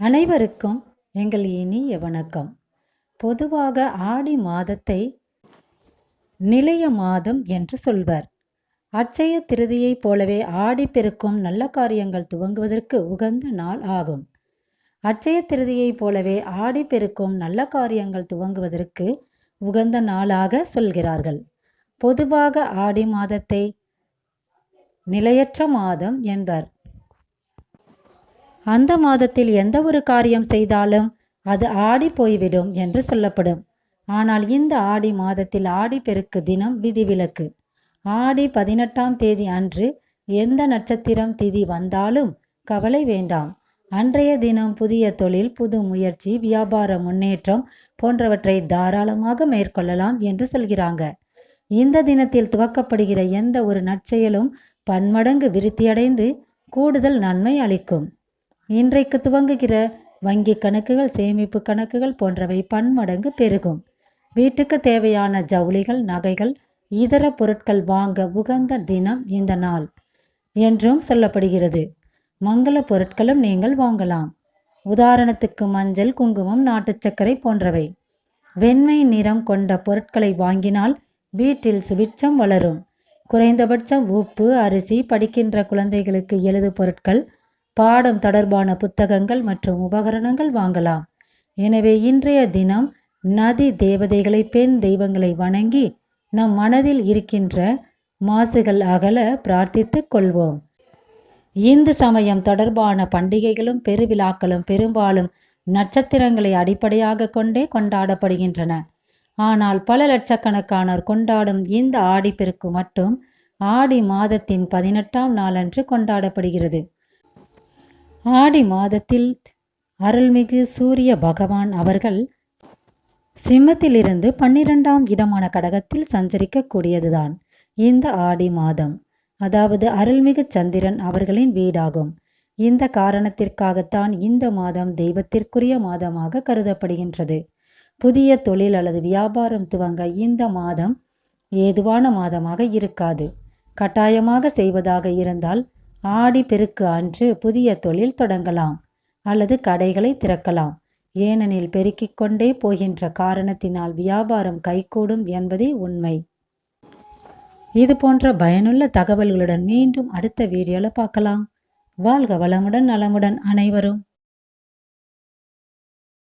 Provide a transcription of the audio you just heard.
அனைவருக்கும் எங்கள் இனிய வணக்கம். பொதுவாக ஆடி மாதத்தை நிலைய மாதம் என்று சொல்வர். அச்சய திருதியைப் போலவே ஆடி பெருக்கும் நல்ல காரியங்கள் துவங்குவதற்கு உகந்த நாள் ஆகும். அட்சய திருதியைப் போலவே ஆடி பெருக்கும் நல்ல காரியங்கள் துவங்குவதற்கு உகந்த நாளாக சொல்கிறார்கள். பொதுவாக ஆடி மாதத்தை நிலையற்ற மாதம் என்பர். அந்த மாதத்தில் எந்த ஒரு காரியம் செய்தாலும் அது ஆடி போய்விடும் என்று சொல்லப்படும். ஆனால் இந்த ஆடி மாதத்தில் ஆடி பெருக்கு தினம் விதிவிலக்கு ஆடி பதினெட்டாம் தேதி அன்று எந்த நட்சத்திரம் திதி வந்தாலும் கவலை வேண்டாம். அன்றைய தினம் புதிய தொழில் புது முயற்சி வியாபார முன்னேற்றம் போன்றவற்றை தாராளமாக மேற்கொள்ளலாம் என்று சொல்கிறாங்க. இந்த தினத்தில் துவக்கப்படுகிற எந்த ஒரு நற்செயலும் பன்மடங்கு விருத்தியடைந்து கூடுதல் நன்மை அளிக்கும். இன்றைக்கு துவங்குகிற வங்கி கணக்குகள் சேமிப்பு கணக்குகள் போன்றவை பன்மடங்கு பெருகும். வீட்டுக்கு தேவையான ஜவுளிகள் நகைகள் இதர பொருட்கள் வாங்க உகந்த தினம் இந்த நாள் என்றும் சொல்லப்படுகிறது. மங்கள பொருட்களும் நீங்கள் வாங்கலாம். உதாரணத்துக்கு மஞ்சள் குங்குமம் நாட்டு சர்க்கரை போன்றவை. வெண்மை நிறம் கொண்ட பொருட்களை வாங்கினால் வீட்டில் சுபிட்சம் வளரும். குறைந்தபட்சம் உப்பு அரிசி படிக்கின்ற குழந்தைகளுக்கு எழுது பொருட்கள் பாடம் தொடர்பான புத்தகங்கள் மற்றும் உபகரணங்கள் வாங்கலாம். எனவே இன்றைய தினம் நதி தேவதைகளை பெண் தெய்வங்களை வணங்கி நம் மனதில் இருக்கின்ற மாசுகள் அகல பிரார்த்தித்துக் கொள்வோம். இந்து சமயம் தொடர்பான பண்டிகைகளும் பெருவிழாக்களும் பெரும்பாலும் நட்சத்திரங்களை அடிப்படையாக கொண்டே கொண்டாடப்படுகின்றன. ஆனால் பல லட்சக்கணக்கானோர் கொண்டாடும் இந்த ஆடிப்பெருக்கு மட்டும் ஆடி மாதத்தின் பதினெட்டாம் நாளன்று கொண்டாடப்படுகிறது. ஆடி மாதத்தில் அருள்மிகு சூரிய பகவான் அவர்கள் சிம்மத்திலிருந்து பன்னிரெண்டாம் இடமான கடகத்தில் சஞ்சரிக்க கூடியதுதான் இந்த ஆடி மாதம். அதாவது அருள்மிகு சந்திரன் அவர்களின் வீடாகும். இந்த காரணத்திற்காகத்தான் இந்த மாதம் தெய்வத்திற்குரிய மாதமாக கருதப்படுகின்றது. புதிய தொழில் அல்லது வியாபாரம் துவங்க இந்த மாதம் ஏதுவான மாதமாக இருக்காது. கட்டாயமாக செய்வதாக இருந்தால் ஆடி பெருக்கு அன்று புதிய தொழில் தொடங்கலாம் அல்லது கடைகளை திறக்கலாம். ஏனெனில் பெருக்கிக் கொண்டே போகின்ற காரணத்தினால் வியாபாரம் கைகூடும் என்பதே உண்மை. இது போன்ற பயனுள்ள தகவல்களுடன் மீண்டும் அடுத்த வீடியோல பார்க்கலாம். வாழ்க வளமுடன் நலமுடன் அனைவரும்.